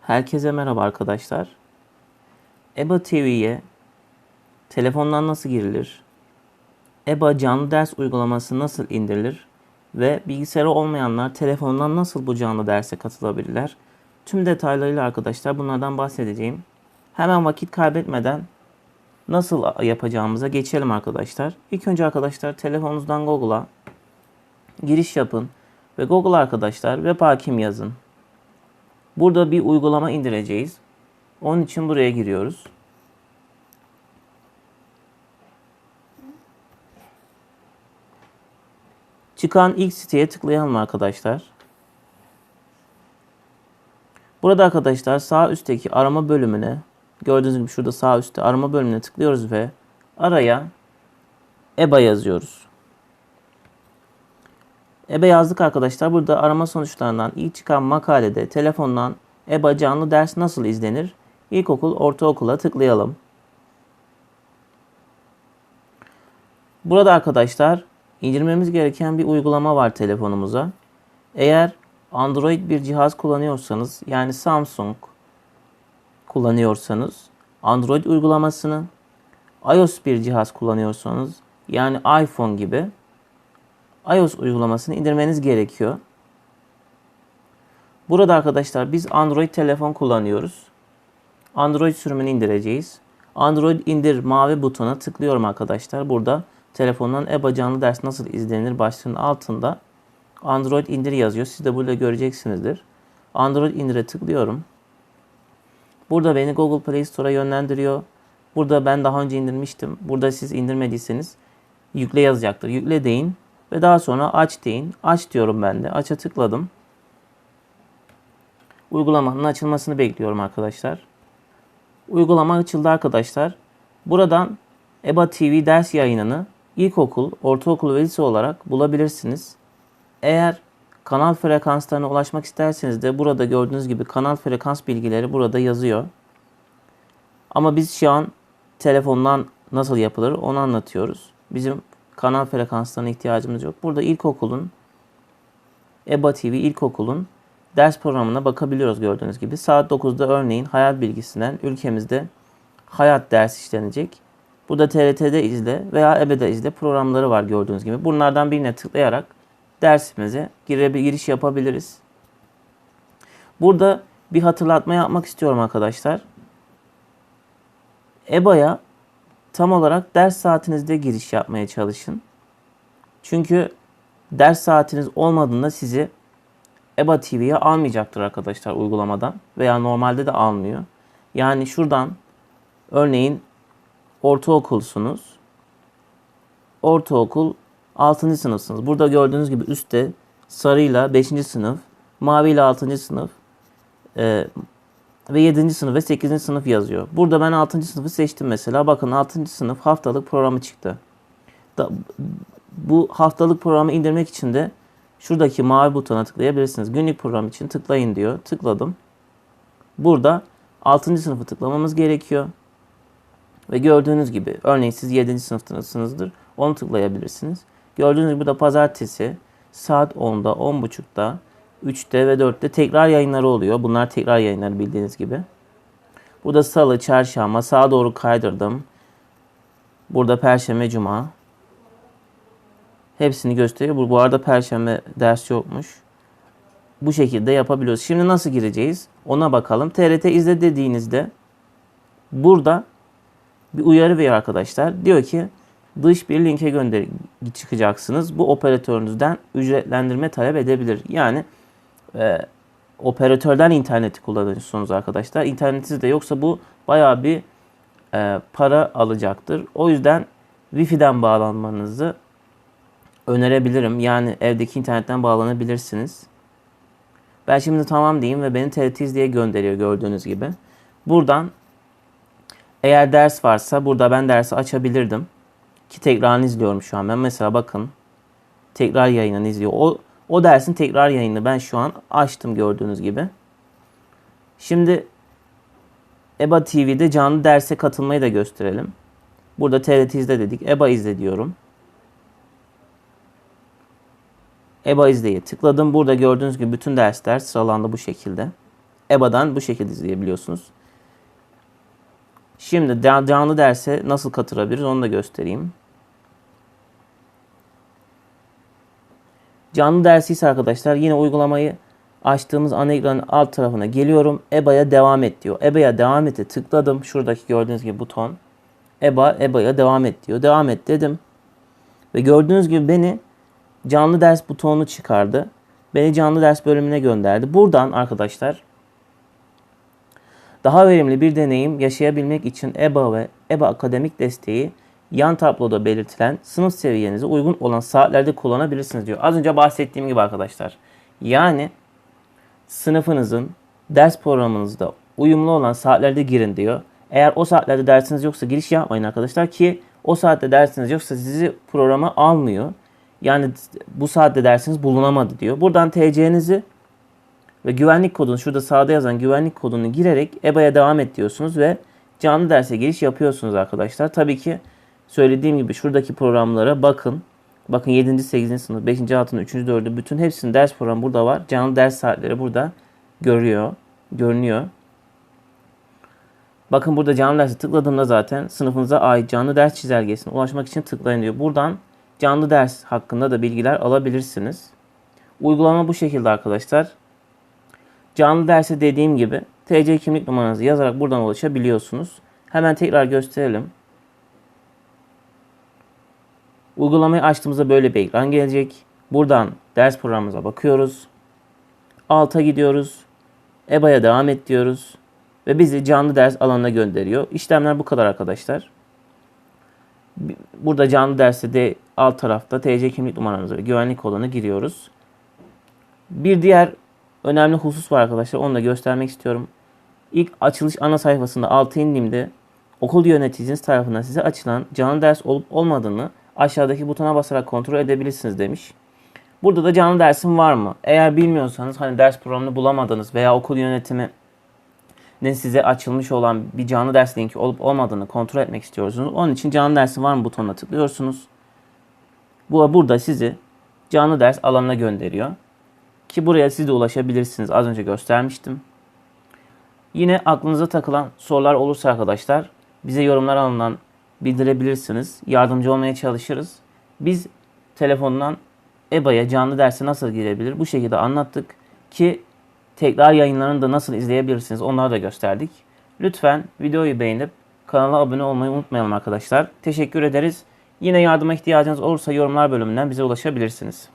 Herkese merhaba arkadaşlar. EBA TV'ye telefondan nasıl girilir? EBA canlı ders uygulaması nasıl indirilir? Ve bilgisayarı olmayanlar telefondan nasıl bu canlı derse katılabilirler? Tüm detaylarıyla arkadaşlar bunlardan bahsedeceğim. Hemen vakit kaybetmeden nasıl yapacağımıza geçelim arkadaşlar. İlk önce arkadaşlar telefonunuzdan Google'a giriş yapın ve Google arkadaşlar web hakim yazın. Burada bir uygulama indireceğiz. Onun için buraya giriyoruz. Çıkan ilk siteye tıklayalım arkadaşlar. Burada arkadaşlar sağ üstteki arama bölümüne gördüğünüz gibi şurada sağ üstte arama bölümüne tıklıyoruz ve araya EBA yazıyoruz. EBA yazdık arkadaşlar. Burada arama sonuçlarından ilk çıkan makalede telefondan EBA canlı ders nasıl izlenir? İlkokul, ortaokula tıklayalım. Burada arkadaşlar indirmemiz gereken bir uygulama var telefonumuza. Eğer Android bir cihaz kullanıyorsanız yani Samsung kullanıyorsanız Android uygulamasını iOS bir cihaz kullanıyorsanız yani iPhone gibi iOS uygulamasını indirmeniz gerekiyor. Burada arkadaşlar biz Android telefon kullanıyoruz. Android sürümünü indireceğiz. Android indir mavi butona tıklıyorum arkadaşlar. Burada telefondan EBA canlı ders nasıl izlenir başlığının altında Android indir yazıyor. Siz de burada göreceksinizdir. Android indire tıklıyorum. Burada beni Google Play Store'a yönlendiriyor. Burada ben daha önce indirmiştim. Burada siz indirmediyseniz yükle yazacaktır. Yükle deyin ve daha sonra aç deyin. Aç diyorum ben de. Aç'a tıkladım. Uygulamanın açılmasını bekliyorum arkadaşlar. Uygulama açıldı arkadaşlar. Buradan EBA TV ders yayınını ilkokul, ortaokul ve lise olarak bulabilirsiniz. Eğer kanal frekanslarına ulaşmak isterseniz de burada gördüğünüz gibi kanal frekans bilgileri burada yazıyor. Ama biz şu an telefondan nasıl yapılır onu anlatıyoruz. Bizim kanal frekanslarına ihtiyacımız yok. Burada ilkokulun EBA TV ilkokulun ders programına bakabiliyoruz gördüğünüz gibi. Saat 9'da örneğin hayat bilgisinden ülkemizde hayat ders işlenecek. Burada TRT'de izle veya EBE'de izle programları var gördüğünüz gibi. Bunlardan birine tıklayarak dersimize giriş yapabiliriz. Burada bir hatırlatma yapmak istiyorum arkadaşlar. EBA'ya tam olarak ders saatinizde giriş yapmaya çalışın. Çünkü ders saatiniz olmadığında sizi EBA TV'ye almayacaktır arkadaşlar uygulamadan veya normalde de almıyor. Yani şuradan örneğin ortaokulsunuz. Ortaokul 6. sınıfsınız. Burada gördüğünüz gibi üstte sarıyla 5. sınıf, maviyle 6. sınıf e, ve 7. sınıf ve 8. sınıf yazıyor. Burada ben 6. sınıfı seçtim mesela. Bakın 6. sınıf haftalık programı çıktı. Da, bu haftalık programı indirmek için de şuradaki mavi butona tıklayabilirsiniz. Günlük program için tıklayın diyor. Tıkladım. Burada 6. sınıfı tıklamamız gerekiyor. Ve gördüğünüz gibi örneğin siz 7. sınıftasınızdır. Onu tıklayabilirsiniz. Gördüğünüz gibi burada pazartesi saat 10'da, 10.30'da, 3'te ve 4'te tekrar yayınları oluyor. Bunlar tekrar yayınları bildiğiniz gibi. Burada salı, çarşamba sağa doğru kaydırdım. Burada perşembe, cuma. Hepsini gösteriyor. Bu, arada perşembe ders yokmuş. Bu şekilde yapabiliyoruz. Şimdi nasıl gireceğiz? Ona bakalım. TRT izle dediğinizde burada bir uyarı veriyor arkadaşlar. Diyor ki dış bir linke gönder çıkacaksınız. Bu operatörünüzden ücretlendirme talep edebilir. Yani e, operatörden interneti kullanıyorsunuz arkadaşlar. İnternetiniz de yoksa bu bayağı bir e, para alacaktır. O yüzden Wi-Fi'den bağlanmanızı önerebilirim. Yani evdeki internetten bağlanabilirsiniz. Ben şimdi tamam diyeyim ve beni TRT diye gönderiyor gördüğünüz gibi. Buradan eğer ders varsa burada ben dersi açabilirdim. Ki tekrarını izliyorum şu an. Ben mesela bakın tekrar yayınını izliyor. O, o dersin tekrar yayını ben şu an açtım gördüğünüz gibi. Şimdi EBA TV'de canlı derse katılmayı da gösterelim. Burada TRT izle dedik. EBA izle diyorum. EBA izleye tıkladım. Burada gördüğünüz gibi bütün dersler sıralandı bu şekilde. EBA'dan bu şekilde izleyebiliyorsunuz. Şimdi ca- canlı derse nasıl katılabiliriz onu da göstereyim. Canlı dersi ise arkadaşlar yine uygulamayı açtığımız ana ekranın alt tarafına geliyorum. EBA'ya devam et diyor. EBA'ya devam et'e tıkladım. Şuradaki gördüğünüz gibi buton. EBA, EBA'ya devam et diyor. Devam et dedim. Ve gördüğünüz gibi beni canlı ders butonunu çıkardı. Beni canlı ders bölümüne gönderdi. Buradan arkadaşlar daha verimli bir deneyim yaşayabilmek için EBA ve EBA akademik desteği yan tabloda belirtilen sınıf seviyenize uygun olan saatlerde kullanabilirsiniz diyor. Az önce bahsettiğim gibi arkadaşlar. Yani sınıfınızın ders programınızda uyumlu olan saatlerde girin diyor. Eğer o saatlerde dersiniz yoksa giriş yapmayın arkadaşlar ki o saatte dersiniz yoksa sizi programa almıyor. Yani bu saatte dersiniz bulunamadı diyor. Buradan TC'nizi ve güvenlik kodunu şurada sağda yazan güvenlik kodunu girerek EBA'ya devam et diyorsunuz ve canlı derse giriş yapıyorsunuz arkadaşlar. Tabii ki söylediğim gibi şuradaki programlara bakın. Bakın 7. 8. sınıf, 5. 6. 3. 4. bütün hepsinin ders programı burada var. Canlı ders saatleri burada görüyor, görünüyor. Bakın burada canlı derse tıkladığımda zaten sınıfınıza ait canlı ders çizelgesine ulaşmak için tıklayın diyor. Buradan canlı ders hakkında da bilgiler alabilirsiniz. Uygulama bu şekilde arkadaşlar. Canlı derse dediğim gibi TC kimlik numaranızı yazarak buradan ulaşabiliyorsunuz. Hemen tekrar gösterelim. Uygulamayı açtığımızda böyle bir ekran gelecek. Buradan ders programımıza bakıyoruz. Alta gidiyoruz. EBA'ya devam et diyoruz. Ve bizi canlı ders alanına gönderiyor. İşlemler bu kadar arkadaşlar. Burada canlı derste de alt tarafta TC kimlik numaranızı ve güvenlik kodunu giriyoruz. Bir diğer önemli husus var arkadaşlar. Onu da göstermek istiyorum. İlk açılış ana sayfasında altı indiğimde okul yöneticiniz tarafından size açılan canlı ders olup olmadığını aşağıdaki butona basarak kontrol edebilirsiniz demiş. Burada da canlı dersim var mı? Eğer bilmiyorsanız hani ders programını bulamadınız veya okul yönetimi ne size açılmış olan bir canlı ders linki olup olmadığını kontrol etmek istiyorsunuz. Onun için canlı dersi var mı butonuna tıklıyorsunuz. Bu burada sizi canlı ders alanına gönderiyor. Ki buraya siz de ulaşabilirsiniz. Az önce göstermiştim. Yine aklınıza takılan sorular olursa arkadaşlar bize yorumlar alanından bildirebilirsiniz. Yardımcı olmaya çalışırız. Biz telefondan EBA'ya canlı derse nasıl girebilir bu şekilde anlattık ki tekrar yayınlarını da nasıl izleyebilirsiniz onları da gösterdik. Lütfen videoyu beğenip kanala abone olmayı unutmayalım arkadaşlar. Teşekkür ederiz. Yine yardıma ihtiyacınız olursa yorumlar bölümünden bize ulaşabilirsiniz.